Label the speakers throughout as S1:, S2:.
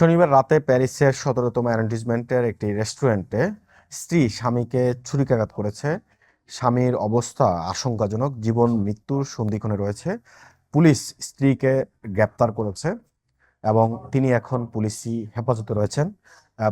S1: শনিবার রাতে প্যারিসের সতেরোতম অ্যারেন্টিজমেন্টের একটি রেস্টুরেন্টে স্ত্রী স্বামীকে ছুরিকাঘাত করেছে। স্বামীর অবস্থা আশঙ্কাজনক, জীবন, মৃত্যুর সন্ধিক্ষণে রয়েছে। পুলিশ স্ত্রীকে গ্রেপ্তার করেছে এবং তিনি এখন পুলিশি হেফাজতে রয়েছেন।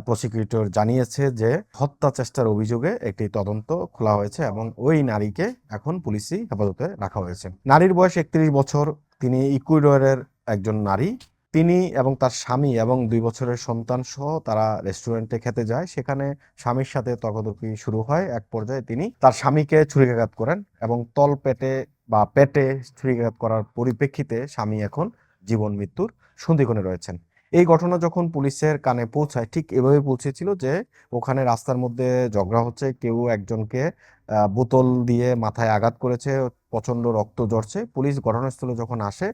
S1: প্রসিকিউটর জানিয়েছে যে হত্যা চেষ্টার অভিযোগে একটি তদন্ত খোলা হয়েছে এবং ওই নারীকে এখন পুলিশি হেফাজতে রাখা হয়েছে। নারীর বয়স একত্রিশ বছর। তিনি ইকুইডরের একজন নারী। তিনি এবং তার স্বামী এবং দুই বছরের সন্তান সহ তারা রেস্টুরেন্টে খেতে যায়। সেখানে স্বামীর সাথে তর্কতর্কি শুরু হয়। এক পর্যায়ে তিনি তার স্বামীকে ছুরিকাঘাত করেন এবং তল পেটে বা পেটে ছুরিকাঘাত করার পরিপ্রেক্ষিতে স্বামী এখন জীবন মৃত্যুর সন্ধিক্ষণে রয়েছেন। এই ঘটনা যখন পুলিশের কানে পৌঁছায়, ঠিক এভাবে পৌঁছেছিল যে ওখানে রাস্তার মধ্যে ঝগড়া হচ্ছে। কেউ একজনকে বোতল দিয়ে মাথায় আঘাত করেছে প্রচণ্ড রক্ত ঝরছে। পুলিশ ঘটনাস্থলে যখন আসে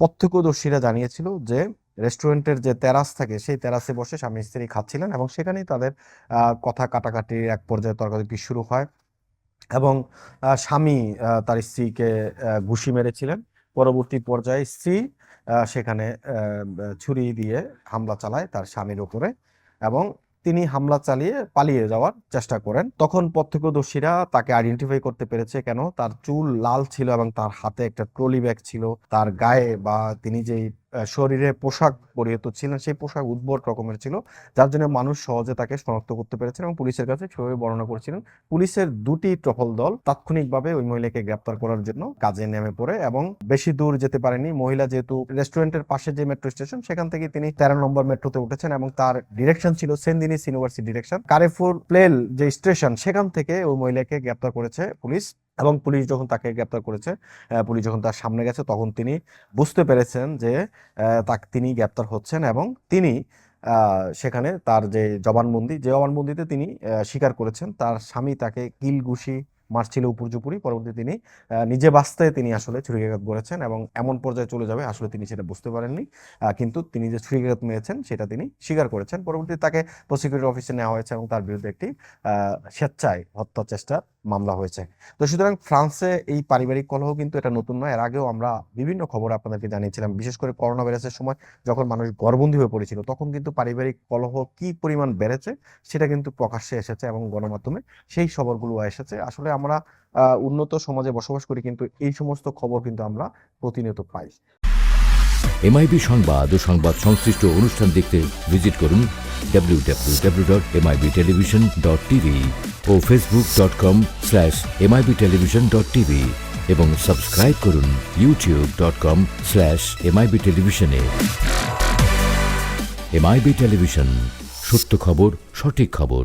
S1: প্রত্যক্ষদর্শীরা জানিয়েছিল যে রেস্টুরেন্টের যে তেরাস থাকে, সেই তেরাসে বসে স্বামী স্ত্রী খাচ্ছিলেন এবং সেখানেই তাদের কথা কাটাকাটির এক পর্যায়ে তর্কাতর্কি শুরু হয় এবং স্বামী তার স্ত্রীকে ঘুষি মেরেছিলেন। পরবর্তী পর্যায়ে স্ত্রী সেখানে ছুরি দিয়ে হামলা চালায় তার স্বামীর উপরে এবং তিনি হামলা চালিয়ে পালিয়ে যাওয়ার চেষ্টা করেন। তখন প্রত্যক্ষদর্শীরা তাকে আইডেন্টিফাই করতে পেরেছে কেন? তার চুল লাল ছিল এবং তার হাতে একটা ট্রলি ব্যাগ ছিল। তার গায়ে বা তিনি যেই শরীরে পোশাক পরিহিত ছিলেন, সেই পোশাক উদ্ভট রকমের ছিল, যার জন্য মানুষ সহজে তাকে শনাক্ত করতে পেরেছেন এবং পুলিশের কাছে সেভাবে বর্ণনা করেছিলেন। পুলিশের দুটি টহল দল তাৎক্ষণিকভাবে ওই মহিলাকে গ্রেপ্তার করার জন্য কাজে নেমে পড়ে এবং বেশি দূর যেতে পারেনি। মহিলা যেহেতু রেস্টুরেন্টের পাশে যে মেট্রো স্টেশন, সেখান থেকে তিনি তেরো নম্বর মেট্রোতে উঠেছেন এবং তার ডিরেকশন ছিল Saint Denis university direction. Carrefour Pleyel যে স্টেশন, সেখান থেকে ওই মহিলাকে গ্রেপ্তার করেছে পুলিশ। এবং পুলিশ যখন তাকে গ্রেপ্তার করেছে পুলিশ যখন তার সামনে গেছে, তখন তিনি বুঝতে পেরেছেন যে তাকে, তিনি গ্রেপ্তার হচ্ছেন এবং তিনি সেখানে তার যে জবানবন্দি, যে জবানবন্দিতে তিনি স্বীকার করেছেন, তার স্বামী তাকে কিল ঘুষি মারছিল উপর্যুপুরি, পরবর্তী তিনি নিজে বাঁচতে তিনি আসলে ছুরিকাঘাত করেছেন এবং এমন পর্যায়ে চলে যাবে, আসলে তিনি সেটা বুঝতে পারেননি। কিন্তু তিনি যে ছুরিকাঘাত মেরেছেন সেটা তিনি স্বীকার করেছেন। পরবর্তীতে তাকে প্রসিকিউটর অফিসে নেওয়া হয়েছে এবং তার বিরুদ্ধে একটি স্বেচ্ছায় হত্যা চেষ্টার মামলা হয়েছে। তো সুতরাং ফ্রান্সে এই পারিবারিক কলহ কিন্তু এটা নতুন নয়। এর আগেও আমরা বিভিন্ন খবর আপনাদেরকে জানিয়েছিলাম। বিশেষ করে করোনা ভাইরাসের সময় যখন মানুষ গর্ভবন্দী হয়ে পড়েছিল, তখন কিন্তু পারিবারিক কলহ কি পরিমাণ বেড়েছে সেটা কিন্তু প্রকাশ্যে এসেছে এবং গণমাধ্যমে সেই খবরগুলো এসেছে। আসলে আমরা উন্নত সমাজে বসবাস করি, কিন্তু এই সমস্ত খবর কিন্তু আমরা প্রতিনিয়ত পাই।
S2: এমআইবি সংবাদ ও সংবাদ সংশ্লিষ্ট অনুষ্ঠান দেখতে ভিজিট করুন www.mibtelevision.tv ও facebook.com slash MIB television dot TV এবং সাবস্ক্রাইব করুন ইউটিউব.com স্ল্যাশ এমআইবি টেলিভিশনে এমআইবি টেলিভিশন সত্য খবর, সঠিক খবর।